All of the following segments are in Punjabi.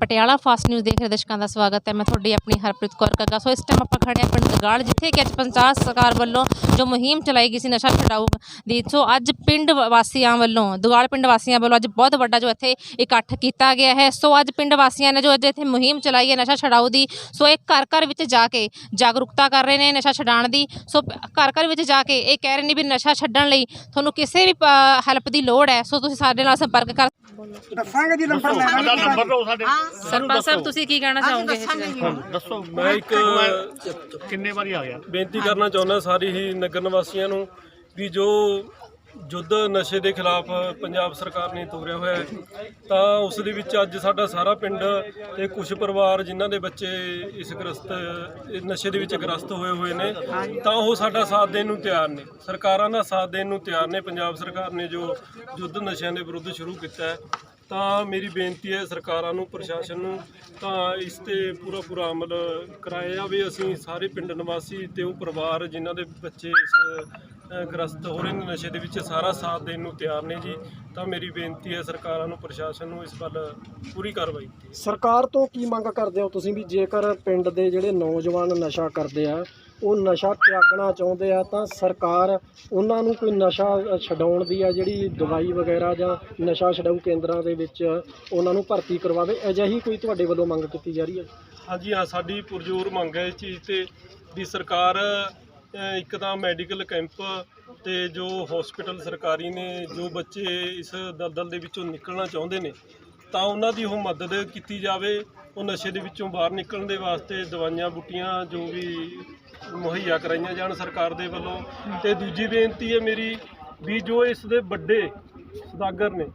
ਪਟਿਆਲਾ ਫਾਸਟ ਨਿਊਜ਼ ਦੇਖ ਰਹੇ ਦਰਸ਼ਕਾਂ ਦਾ ਸਵਾਗਤ ਹੈ। ਮੈਂ ਤੁਹਾਡੀ ਆਪਣੀ ਹਰਪ੍ਰੀਤ ਕੌਰ ਕੱਗਾ ਸੋ ਇਸ ਟਾਈਮ ਆਪਾਂ ਖੜੇ ਹਾਂ ਪਿੰਡ ਦਗਾਲ ਜਿੱਥੇ ਕਿ ਅੱਜ ਪੰਜਾਬ ਸਰਕਾਰ ਵੱਲੋਂ ਜੋ ਮੁਹਿੰਮ ਚਲਾਈ ਗਈ ਸੀ ਨਸ਼ਾ ਛਡਾਊ ਦੀ, ਸੋ ਅੱਜ ਪਿੰਡ ਵਾਸੀਆਂ ਵੱਲੋਂ ਦਗਾਲ ਪਿੰਡ ਵਾਸੀਆਂ ਵੱਲੋਂ ਅੱਜ ਬਹੁਤ ਵੱਡਾ ਜੋ ਇੱਥੇ ਇਕੱਠ ਕੀਤਾ ਗਿਆ ਹੈ। ਸੋ ਅੱਜ ਪਿੰਡ ਵਾਸੀਆਂ ਨੇ ਜੋ ਅੱਜ ਇੱਥੇ ਮੁਹਿੰਮ ਚਲਾਈ ਹੈ ਨਸ਼ਾ ਛਡਾਊ ਦੀ, ਸੋ ਇਹ ਘਰ ਘਰ ਵਿੱਚ ਜਾ ਕੇ ਜਾਗਰੂਕਤਾ ਕਰ ਰਹੇ ਨੇ ਨਸ਼ਾ ਛਡਾਉਣ ਦੀ। ਸੋ ਘਰ ਘਰ ਵਿੱਚ ਜਾ ਕੇ ਇਹ ਕਹਿ ਰਹੇ ਨੇ ਵੀ ਨਸ਼ਾ ਛੱਡਣ ਲਈ ਤੁਹਾਨੂੰ ਕਿਸੇ ਵੀ ਹੈਲਪ ਦੀ ਲੋੜ ਹੈ। ਸੋ ਤੁਸੀਂ ਸਾਡੇ ਨਾਲ ਸੰਪਰਕ ਕਰ ਦੱਸਾਂਗੇ ਜੀ ਨੰਬਰ ਲੈ ਸਾਡਾ ਨੰਬਰ ਲਓ ਸਾਡੇ ਸਰਪੰਚ ਸਾਹਿਬ ਤੁਸੀਂ ਕੀ ਕਹਿਣਾ ਚਾਹੋਗੇ ਇਸ ਬਾਰੇ? ਦੱਸੋ। ਮੈਂ ਇੱਕ ਕਿੰਨੇ ਵਾਰੀ ਆ ਗਿਆ? ਬੇਨਤੀ ਕਰਨਾ ਚਾਹੁੰਦਾ ਸਾਰੀ ਹੀ ਨਗਰ ਨਿਵਾਸੀਆਂ ਨੂੰ ਵੀ ਜੋ ਯੁੱਧ ਨਸ਼ੇ ਦੇ ਖਿਲਾਫ ਪੰਜਾਬ ਸਰਕਾਰ ਨੇ ਤੋਰਿਆ ਹੋਇਆ ਹੈ, ਤਾਂ ਉਸ ਦੇ ਵਿੱਚ ਅੱਜ ਸਾਡਾ ਸਾਰਾ ਪਿੰਡ ਤੇ ਕੁਝ ਪਰਿਵਾਰ ਜਿਨ੍ਹਾਂ ਦੇ ਬੱਚੇ ਇਸ ਗ੍ਰਸਤ ਨਸ਼ੇ ਦੇ ਵਿੱਚ ਗ੍ਰਸਤ ਹੋਏ ਹੋਏ ਨੇ, ਤਾਂ ਉਹ ਸਾਡਾ ਸਾਥ ਦੇਣ ਨੂੰ ਤਿਆਰ ਨੇ। ਸਰਕਾਰਾਂ ਦਾ ਸਾਥ ਦੇਣ ਨੂੰ ਤਿਆਰ ਨੇ, ਪੰਜਾਬ ਸਰਕਾਰ ਨੇ ਜੋ ਯੁੱਧ ਨਸ਼ਿਆਂ ਦੇ ਵਿਰੁੱਧ ਸ਼ੁਰੂ ਕੀਤਾ ਹੈ, ਤਾਂ ਮੇਰੀ ਬੇਨਤੀ ਹੈ ਸਰਕਾਰਾਂ ਨੂੰ, ਪ੍ਰਸ਼ਾਸਨ ਨੂੰ, ਤਾਂ ਇਸ ਤੇ ਪੂਰਾ ਪੂਰਾ ਅਮਲ ਕਰਾਇਆ ਜਾਵੇ। ਅਸੀਂ ਸਾਰੇ ਪਿੰਡ ਨਿਵਾਸੀ ਤੇ ਉਹ ਪਰਿਵਾਰ ਜਿਨ੍ਹਾਂ ਦੇ ਬੱਚੇ ਇਸ ਗ੍ਰਸਤ ਹੋ ਰਹੇ ਨੇ ਨਸ਼ੇ ਦੇ ਵਿੱਚ ਸਾਰਾ ਸਾਥ ਦੇਣ ਨੂੰ ਤਿਆਰ ਨੇ ਜੀ। ਤਾਂ ਮੇਰੀ ਬੇਨਤੀ ਹੈ ਸਰਕਾਰਾਂ ਨੂੰ ਪ੍ਰਸ਼ਾਸਨ ਨੂੰ ਇਸ ਵੱਲ ਪੂਰੀ ਕਾਰਵਾਈ ਕੀਤੀ ਸਰਕਾਰ ਤੋਂ ਕੀ ਮੰਗ ਕਰਦੇ ਹੋ ਤੁਸੀਂ ਵੀ ਜੇਕਰ ਪਿੰਡ ਦੇ ਜਿਹੜੇ ਨੌਜਵਾਨ ਨਸ਼ਾ ਕਰਦੇ ਆ ਉਹ ਨਸ਼ਾ ਤਿਆਗਣਾ ਚਾਹੁੰਦੇ ਆ ਤਾਂ ਸਰਕਾਰ ਉਹਨਾਂ ਨੂੰ ਕੋਈ ਨਸ਼ਾ ਛਡਾਉਣ ਦੀ ਆ ਜਿਹੜੀ ਦਵਾਈ ਵਗੈਰਾ ਜਾਂ ਨਸ਼ਾ ਛਡਾਊ ਕੇਂਦਰਾਂ ਦੇ ਵਿੱਚ ਉਹਨਾਂ ਨੂੰ ਭਰਤੀ ਕਰਵਾਵੇ? ਅਜਿਹੀ ਕੋਈ ਤੁਹਾਡੇ ਵੱਲੋਂ ਮੰਗ ਕੀਤੀ ਜਾ ਰਹੀ ਹੈ? ਹਾਂਜੀ ਹਾਂ ਸਾਡੀ ਪੁਰਜ਼ੋਰ ਮੰਗ ਹੈ ਇਸ ਚੀਜ਼ ਤੇ ਵੀ ਸਰਕਾਰ ਇੱਕ ਤਾਂ ਮੈਡੀਕਲ ਕੈਂਪ ਤੇ ਜੋ ਹਸਪੀਟਲ ਸਰਕਾਰੀ ਨੇ, ਜੋ ਬੱਚੇ ਇਸ ਦਲਦਲ ਦੇ ਵਿੱਚੋਂ ਨਿਕਲਣਾ ਚਾਹੁੰਦੇ ਨੇ, ਤਾਂ ਉਹਨਾਂ ਦੀ ਉਹ ਮਦਦ ਕੀਤੀ ਜਾਵੇ, ਉਹ ਨਸ਼ੇ ਦੇ ਵਿੱਚੋਂ ਬਾਹਰ ਨਿਕਲਣ ਦੇ ਵਾਸਤੇ ਦਵਾਈਆਂ, ਬੂਟੀਆਂ ਜੋ ਵੀ ਮੁਹੱਈਆ ਕਰਾਈਆਂ ਜਾਣ ਸਰਕਾਰ ਦੇ ਵੱਲੋਂ। ਤੇ ਦੂਜੀ ਬੇਨਤੀ ਹੈ ਮੇਰੀ ਵੀ ਜੋ ਇਸ ਦੇ ਵੱਡੇ ਸਦਾਗਰ ਨੇ,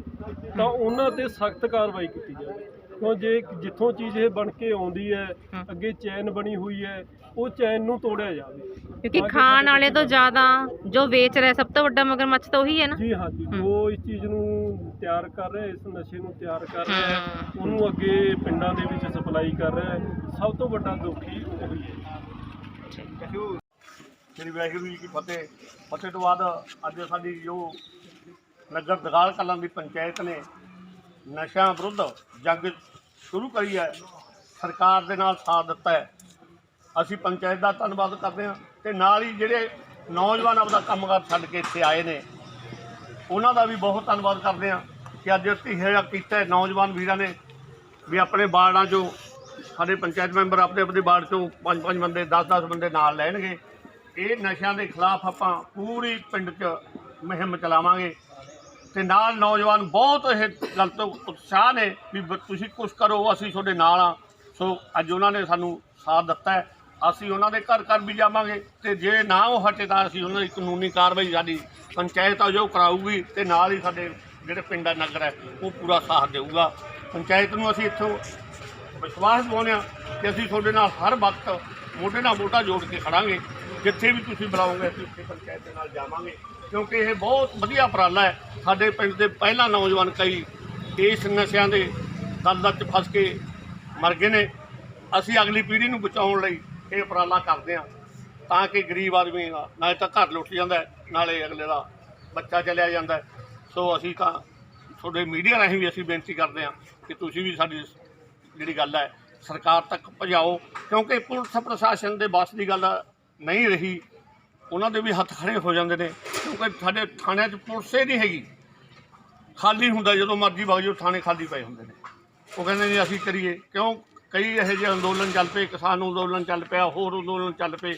ਤਾਂ ਉਹਨਾਂ ਤੇ ਸਖਤ ਕਾਰਵਾਈ ਕੀਤੀ ਜਾਵੇ। ਕਿਉਂ ਜੇ ਜਿੱਥੋਂ ਚੀਜ਼ ਇਹ ਬਣ ਕੇ ਆਉਂਦੀ ਹੈ, ਅੱਗੇ ਚੈਨ ਬਣੀ ਹੋਈ ਹੈ, ਉਹ ਚੈਨ ਨੂੰ ਤੋੜਿਆ ਜਾਵੇ। ਕਿਉਂਕਿ ਖਾਣ ਵਾਲੇ ਤੋਂ ਜ਼ਿਆਦਾ ਜੋ ਵੇਚ ਰਿਹਾ ਸਭ ਤੋਂ ਵੱਡਾ ਮਗਰਮੱਛ ਤਾਂ ਉਹੀ ਹੈ ਨਾ? ਜੀ ਹਾਂ ਜੀ ਜੋ ਇਸ ਚੀਜ਼ ਨੂੰ ਤਿਆਰ ਕਰ ਰਿਹਾ ਇਸ ਨਸ਼ੇ ਨੂੰ ਤਿਆਰ ਕਰ ਰਿਹਾ ਹੈ, ਉਹਨੂੰ ਅੱਗੇ ਪਿੰਡਾਂ ਦੇ ਵਿੱਚ ਸਪਲਾਈ ਕਰ ਰਿਹਾ ਹੈ। ਸਭ ਤੋਂ ਵੱਡਾ ਦੋਖੀ ਉਹੀ ਹੈ। ਸ੍ਰੀ ਵਾਹਿਗੁਰੂ ਜੀ ਕੀ ਫਤਿਹ। ਫਤਿਹ ਤੋਂ ਬਾਅਦ ਅੱਜ ਸਾਡੀ ਜੋ ਨਗਰ ਦਗਾਲ ਕਲਾਂ ਦੀ ਪੰਚਾਇਤ ਨੇ ਨਸ਼ਿਆਂ ਵਿਰੁੱਧ ਜੰਗ ਸ਼ੁਰੂ ਕਰੀ ਹੈ ਸਰਕਾਰ ਦੇ ਨਾਲ ਸਾਥ ਦਿੱਤਾ ਹੈ। ਅਸੀਂ ਪੰਚਾਇਤ ਦਾ ਧੰਨਵਾਦ ਕਰਦੇ ਹਾਂ ਤੇ ਨਾਲ ਹੀ ਜਿਹੜੇ ਨੌਜਵਾਨ ਆਪਦਾ ਕੰਮਕਾਰ ਛੱਡ ਕੇ ਇੱਥੇ ਆਏ ਨੇ, ਉਹਨਾਂ ਦਾ ਵੀ ਬਹੁਤ ਧੰਨਵਾਦ ਕਰਦੇ ਹਾਂ ਕਿ ਅੱਜ ਧੀਹਾ ਕੀਤਾ ਨੌਜਵਾਨ ਵੀਰਾਂ ਨੇ ਵੀ ਆਪਣੇ ਬਾੜਾਂ 'ਚੋਂ ਸਾਡੇ ਪੰਚਾਇਤ ਮੈਂਬਰ ਆਪਣੇ ਆਪਣੇ ਬਾੜ 'ਚੋਂ ਪੰਜ ਪੰਜ ਬੰਦੇ 10-10 ਬੰਦੇ ਨਾਲ ਲੈਣਗੇ। ਇਹ ਨਸ਼ਿਆਂ ਦੇ ਖਿਲਾਫ ਆਪਾਂ ਪੂਰੀ ਪਿੰਡ 'ਚ ਮੁਹਿੰਮ ਚਲਾਵਾਂਗੇ ਤੇ ਨਾਲ ਨੌਜਵਾਨ ਬਹੁਤ ਇਹ ਗੱਲ ਤੋਂ ਉਤਸ਼ਾਹ ਨੇ ਵੀ ਤੁਸੀਂ ਕੁਛ ਕਰੋ, ਅਸੀਂ ਤੁਹਾਡੇ ਨਾਲ ਆ ਸੋ ਅੱਜ ਉਹਨਾਂ ਨੇ ਸਾਨੂੰ ਸਾਥ ਦਿੱਤਾ ਹੈ। ਅਸੀਂ ਉਹਨਾਂ ਦੇ ਘਰ ਘਰ ਵੀ ਜਾਵਾਂਗੇ ਤੇ ਜੇ ਨਾ ਉਹ ਹਟੇ ਤਾਂ ਅਸੀਂ ਉਹਨਾਂ ਦੀ ਕਾਨੂੰਨੀ ਕਾਰਵਾਈ ਸਾਡੀ ਪੰਚਾਇਤ ਆ ਜੋ ਕਰਾਊਗੀ ਤੇ ਨਾਲ ਹੀ ਸਾਡੇ ਜਿਹੜੇ ਪਿੰਡ ਦਾ ਨਗਰ ਹੈ ਉਹ ਪੂਰਾ ਸਾਥ ਦੇਊਗਾ। ਪੰਚਾਇਤ ਨੂੰ ਅਸੀਂ ਇੱਥੋਂ ਵਿਸ਼ਵਾਸ ਦਿਵਾਉਂਦੇ ਹਾਂ ਕਿ ਅਸੀਂ ਤੁਹਾਡੇ ਨਾਲ ਹਰ ਵਕਤ ਮੋਢੇ ਨਾਲ ਮੋਢਾ ਜੋੜ ਕੇ ਖੜਾਂਗੇ। ਜਿੱਥੇ ਵੀ ਤੁਸੀਂ ਬੁਲਾਓਗੇ, ਅਸੀਂ ਉੱਥੇ ਪੰਚਾਇਤ ਦੇ ਨਾਲ ਜਾਵਾਂਗੇ। ਕਿਉਂਕਿ ਇਹ ਬਹੁਤ ਵਧੀਆ ਉਪਰਾਲਾ ਹੈ। ਸਾਡੇ ਪਿੰਡ ਦੇ ਪਹਿਲਾਂ ਨੌਜਵਾਨ ਕਈ ਇਸ ਨਸ਼ਿਆਂ ਦੇ ਦਲਦਲ 'ਚ ਫਸ ਕੇ ਮਰ ਗਏ ਨੇ। ਅਸੀਂ ਅਗਲੀ ਪੀੜ੍ਹੀ ਨੂੰ ਬਚਾਉਣ ਲਈ ਇਹ ਉਪਰਾਲਾ ਕਰਦੇ ਹਾਂ ਤਾਂ ਕਿ ਗਰੀਬ ਆਦਮੀ ਦਾ ਨਾਲੇ ਤਾਂ ਘਰ ਲੁੱਟ ਜਾਂਦਾ ਨਾਲੇ ਅਗਲੇ ਦਾ ਬੱਚਾ ਚਲਿਆ ਜਾਂਦਾ ਸੋ ਅਸੀਂ ਤਾਂ ਤੁਹਾਡੇ ਮੀਡੀਆ ਰਾਹੀਂ ਵੀ ਅਸੀਂ ਬੇਨਤੀ ਕਰਦੇ ਹਾਂ ਕਿ ਤੁਸੀਂ ਵੀ ਸਾਡੀ ਜਿਹੜੀ ਗੱਲ ਹੈ, ਸਰਕਾਰ ਤੱਕ ਪਹੁੰਚਾਓ। ਕਿਉਂਕਿ ਪੁਲਿਸ ਪ੍ਰਸ਼ਾਸਨ ਦੇ ਬਸ ਦੀ ਗੱਲ ਨਹੀਂ ਰਹੀ। ਉਹਨਾਂ ਦੇ ਵੀ ਹੱਥ ਖੜੇ ਹੋ ਜਾਂਦੇ ਨੇ। ਕਿਉਂਕਿ ਸਾਡੇ ਥਾਣਿਆਂ 'ਚ ਪੁਲਿਸ ਹੀ ਨਹੀਂ ਹੈਗੀ। ਖਾਲੀ ਹੁੰਦਾ ਜਦੋਂ ਮਰਜ਼ੀ ਵਗ ਜਾਓ, ਥਾਣੇ ਖਾਲੀ ਪਏ ਹੁੰਦੇ ਨੇ। ਉਹ ਕਹਿੰਦੇ ਨੇ ਅਸੀਂ ਕਰੀਏ। ਕਿਉਂ? ਕਈ ਇਹੋ ਜਿਹੇ ਅੰਦੋਲਨ ਚੱਲ ਪਏ, ਕਿਸਾਨ ਅੰਦੋਲਨ ਚੱਲ ਪਿਆ, ਹੋਰ ਅੰਦੋਲਨ ਚੱਲ ਪਏ।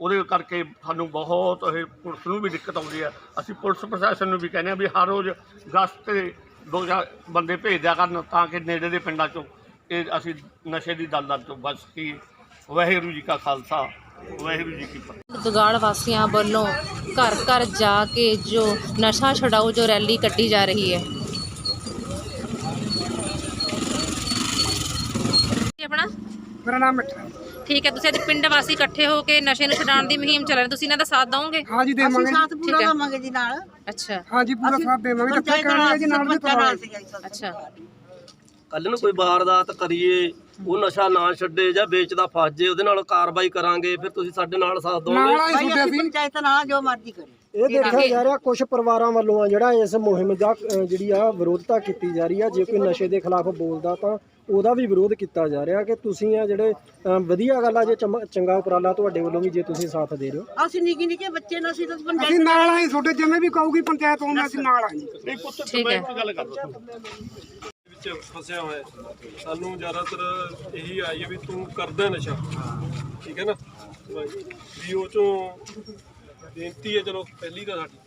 ਉਹਦੇ ਕਰਕੇ ਸਾਨੂੰ ਬਹੁਤ ਇਹ ਪੁਲਿਸ ਨੂੰ ਵੀ ਦਿੱਕਤ ਆਉਂਦੀ ਹੈ। ਅਸੀਂ ਪੁਲਿਸ ਪ੍ਰਸ਼ਾਸਨ ਨੂੰ ਵੀ ਕਹਿੰਦੇ ਹਾਂ ਵੀ ਹਰ ਰੋਜ਼ ਗਸ਼ਤ ਤੇ ਦੋ ਚਾਰ ਬੰਦੇ ਭੇਜਦਿਆਂ ਕਰਨ ਤਾਂ ਕਿ ਨੇੜੇ ਦੇ ਪਿੰਡਾਂ 'ਚੋਂ ਇਹ ਅਸੀਂ ਨਸ਼ੇ ਦੀ ਦਲਦਲ ਤੋਂ ਬਚ ਸਕੀਏ। ਵਾਹਿਗੁਰੂ ਜੀ ਕਾ ਖਾਲਸਾ, ਵਾਹਿਗੁਰੂ ਜੀ ਕੀ ਫਤਿਹ। ਦੁਗਾਲ ਵਾਸੀਆਂ ਵੱਲੋਂ ਘਰ ਘਰ ਜਾ ਕੇ ਜੋ ਨਸ਼ਾ ਛਡਾਊ ਜੋ ਰੈਲੀ ਕੱਢੀ ਜਾ ਰਹੀ ਹੈ ਜੀ ਆਪਣਾ ਮੇਰਾ ਨਾਮ ਮਿੱਠਾ ਹੈ। ਠੀਕ ਹੈ ਤੁਸੀਂ ਅੱਜ ਪਿੰਡ ਵਾਸੀ ਇਕੱਠੇ ਹੋ ਕੇ ਨਸ਼ੇ ਨੂੰ ਛਡਾਉਣ ਦੀ ਮੁਹਿੰਮ ਚਲਾ ਰਹੇ ਤੁਸੀਂ ਇਹਨਾਂ ਦਾ ਸਾਥ ਦਵੋਗੇ? ਹਾਂ ਜੀ ਦੇਵਾਂਗੇ ਸਾਥ ਠੀਕ ਪੂਰਾ ਹੈ। ਦੇਵਾਂਗੇ ਜੀ ਨਾਲ। ਅੱਛਾ। ਹਾਂ ਜੀ ਪੂਰਾ ਸਾਥ ਦੇਵਾਂਗੇ ਹੈ ਨਾਲ ਜੀ ਨਾਲ ਵੀ ਸਰਪੰਚਾਂ ਨਾਲ ਕਰਾਂਗੇ ਸੀਗਾ ਜੀ ਸਾਡਾ। ਅੱਛਾ। ਕੱਲ ਨੂੰ ਕੋਈ ਵਾਰਦਾਤ ਕਰੀਏ ਉਹ ਨਸ਼ਾ ਨਾ ਛੱਡੇ ਜਾਂ ਵੇਚਦਾ ਫਸ ਜੇ ਉਹਦੇ ਨਾਲ ਕਾਰਵਾਈ ਕਰਾਂਗੇ ਫਿਰ ਤੁਸੀਂ ਸਾਡੇ ਨਾਲ ਸਾਥ ਦੋਗੇ ਨਾਲ ਅਸੀਂ ਅਸੀਂ। ਪੰਚਾਇਤ ਨਾਲ ਜੋ ਮਰਜ਼ੀ ਕਰੇ ਇਹ ਦੇਖਿਆ ਜਾ ਰਿਹਾ ਕੁਝ ਪਰਿਵਾਰਾਂ ਵੱਲੋਂ ਆ ਜਿਹੜਾ ਇਸ ਮੁਹਿੰਮ ਦਾ ਅ, ਜਿਹੜੀ ਆ ਵਿਰੋਧਤਾ ਕੀਤੀ ਜਾ ਰਹੀ ਆ। ਜੇ ਕੋਈ ਨਸ਼ੇ ਦੇ ਖਿਲਾਫ ਬੋਲਦਾ ਤਾਂ ਉਹਦਾ ਵੀ ਵਿਰੋਧ ਕੀਤਾ ਜਾ ਰਿਹਾ ਕਿ ਤੁਸੀਂ ਆ ਜਿਹੜੇ ਅ, ਵਧੀਆ ਗੱਲ ਆ ਜੇ ਚੰਮ- ਚੰਗਾ ਉਪਰਾਲਾ ਤੁਹਾਡੇ ਵੱਲੋਂ ਵੀ ਜੇ ਤੁਸੀਂ ਸਾਥ ਦੇ ਰਹੇ ਹੋ। ਅਸੀਂ ਨਿੱਕੇ ਨਿੱਕੇ ਬੱਚੇ ਨੂੰ ਅਸੀਂ ਤਾਂ ਅਸੀਂ ਪੰਚਾਇਤ ਨਾਲ ਆਏ ਤੁਹਾਡੇ ਜਿਵੇਂ ਵੀ ਕਹੂਗੀ ਪੰਚਾਇਤ ਉਹਨਾਂ ਅਸੀਂ ਨਾਲ ਆਏ। ਨਹੀਂ ਪੁੱਤ ਠੀਕ ਮੈਂ ਹੈ। ਇੱਕ ਗੱਲ ਕਰਦਾ ਵਿੱਚ ਫਸਿਆ ਹੋਇਆ ਹੈ। ਸਾਨੂੰ ਜ਼ਿਆਦਾਤਰ ਇਹੀ ਆਈ ਹੈ ਵੀ ਤੂੰ ਕਰਦਾ ਨਸ਼ਾ। ਠੀਕ ਹੈ ਨਾ? ਵੀ ਉਹ ਚੋਂ ਬੇਨਤੀ ਹੈ ਚਲੋ ਪਹਿਲੀ ਤਾਂ ਸਾਡੀ।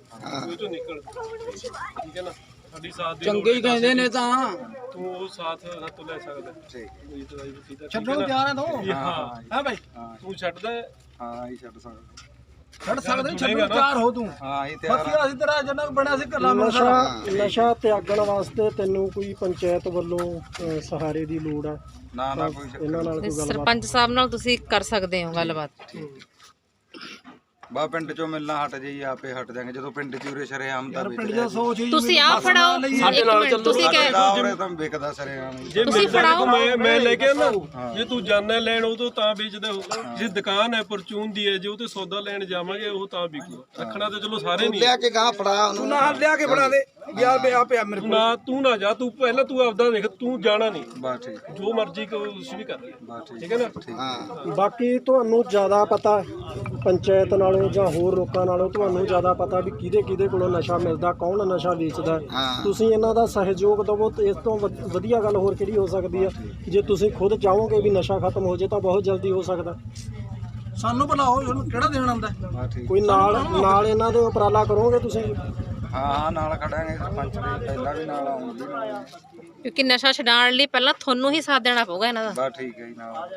ਉਹ ਚੋਂ ਨਿਕਲ। ਠੀਕ ਹੈ ਨਾ? ਸਾਡੀ ਸਾਥ ਦੀ ਚੰਗੇ ਹੀ ਕਹਿੰਦੇ ਨੇ ਤਾਂ। ਤੂੰ ਉਹ ਸਾਥ ਸਾਤੋਂ ਲੈ ਸਕਦਾ। ਠੀਕ। ਦਵਾਈ ਬੁੱਤੀ ਦਾ ਛੱਡੋ ਹੈ ਤੂੰ ਹਾਂ। ਹਾਂ। ਭਾਈ। ਤੂੰ ਛੱਡਦਾ ਹੈ? ਹਾਂ ਛੱਡ ਸਕਦਾ। ਛੱਡ ਸਕਦੇ ਛੱਡੋ ਤਿਆਰ ਹੋ ਤੂੰ। ਹਾਂ ਹੀ ਤਿਆਰ ਆ। ਅਸੀਂ ਤੇਰਾ ਜਨਕ ਬਣਿਆ ਸੀ ਕੱਲਾ ਨਸ਼ਾ ਨਸ਼ਾ ਤਿਆਗਣ ਵਾਸਤੇ ਤੈਨੂੰ ਕੋਈ ਪੰਚਾਇਤ ਵੱਲੋਂ ਸਹਾਰੇ ਦੀ ਲੋੜ ਆ। ਨਾ ਨਾ ਕੋਈ ਚੱਕਰ ਇਹਨਾਂ ਨਾਲ ਤੇ ਕੋਈ ਗੱਲਬਾਤ ਸਰਪੰਚ ਸਾਹਿਬ ਨਾਲ ਤੁਸੀਂ ਕਰ ਸਕਦੇ ਹੋ ਗੱਲਬਾਤ। ਬਾ ਪਿੰਡ ਚੋਂ ਮਿਲਣਾ ਹਟ ਜਾਈ ਆਪੇ ਹਟ ਜਾਾਂਗੇ। ਜਦੋਂ ਪਿੰਡ ਚ ਉਰੇ ਸ਼ਰੇਆਮ ਦਾ ਪਿੰਡ ਚ ਤੁਸੀਂ ਆ ਫੜਾਓ। ਇੱਕ ਮਿੰਟ ਤੁਸੀਂ ਕਹਿ ਉਰੇ ਤਾਂ ਵਿਕਦਾ ਸ਼ਰੇਆਮ। ਜੇ ਮੈਂ ਮੈਂ ਲੈ ਕੇ ਨਾ ਜੇ ਤੂੰ ਜਾਣਾ ਲੈਣ ਉਹ ਤੋਂ ਤਾਂ ਵੇਚਦੇ ਹੋ। ਜੇ ਦੁਕਾਨ ਹੈ ਪਰਚੂਨ ਦੀ ਹੈ ਜੇ ਉਹ ਤੇ ਸੌਦਾ ਲੈਣ ਜਾਵਾਂਗੇ ਉਹ ਤਾਂ ਵਿਕੂਗਾ। ਰੱਖਣਾ ਤੇ ਚਲੋ ਸਾਰੇ ਨਹੀਂ ਲਿਆ ਕੇ ਗਾਂ ਫੜਾ ਉਹਨੂੰ। ਨਾਲ ਲਿਆ ਕੇ ਬਣਾ ਦੇ। ਯਾਰ ਪਿਆ ਪਿਆ ਮੇਰੇ ਤੂੰ ਨਾ ਤੂੰ ਨਾ ਜਾ ਤੂੰ ਪਹਿਲਾਂ ਤੂੰ ਆਪਦਾ ਦੇਖ ਤੂੰ ਜਾਣਾ ਨਹੀਂ। ਬਾ ਠੀਕ। ਜੋ ਮਰਜ਼ੀ ਕੋ ਉਸ ਵੀ ਕਰ ਬਾ ਠੀਕ। ਠੀਕ ਹੈ ਨਾ? ਹਾਂ। ਬਾਕੀ ਤੁਹਾਨੂੰ ਜ਼ਿਆਦਾ ਪਤਾ ਪੰਚਾਇਤ ਨਾਲੋਂ ਜਾਂ ਹੋਰ ਲੋਕਾਂ ਨਾਲੋਂ ਤੁਹਾਨੂੰ ਜ਼ਿਆਦਾ ਪਤਾ ਵੀ ਕਿਹਦੇ ਕਿਹਦੇ ਕੋਲੋਂ ਨਸ਼ਾ ਮਿਲਦਾ ਕੌਣ ਨਸ਼ਾ ਵੇਚਦਾ। ਹੈ। ਹਾਂ। ਤੁਸੀਂ ਇਹਨਾਂ ਦਾ ਸਹਿਯੋਗ ਦਵੋ ਤੇ ਇਸ ਤੋਂ ਵਧ- ਵਧੀਆ ਗੱਲ ਹੋਰ ਕਿਹੜੀ ਹੋ ਸਕਦੀ ਹੈ? ਜੇ ਤੁਸੀਂ ਖੁਦ ਚਾਹੋਗੇ ਵੀ ਨਸ਼ਾ ਖਤਮ ਹੋ ਜੇ ਤਾਂ ਬਹੁਤ ਜਲਦੀ ਹੋ ਸਕਦਾ। ਸਾਨੂੰ ਬੁਲਾਓ ਇਹਨੂੰ ਕਿਹੜਾ ਦੇਣ ਆਉਂਦਾ? ਬਾ ਠੀਕ। ਕੋਈ ਨਾਲ ਨਾਲ ਇਹਨਾਂ ਦੇ ਉਪਰਾਲਾ ਕਰੋਗੇ ਤੁਸੀਂ? ਹਾਂ ਨਾਲ ਖੜਾਂਗੇ ਸਰਪੰਚ ਦੇ ਪਹਿਲਾਂ ਵੀ ਨਾਲ ਆਉਂਦੀ ਕਿਉਂਕਿ ਨਸ਼ਾ ਛਡਾਉਣ ਲਈ ਪਹਿਲਾਂ ਤੁਹਾਨੂੰ ਹੀ ਸਾਥ ਦੇਣਾ ਪਊਗਾ ਇਹਨਾਂ ਦਾ। ਬਾ ਠੀਕ ਹੈ ਜੀ ਨਾਲ।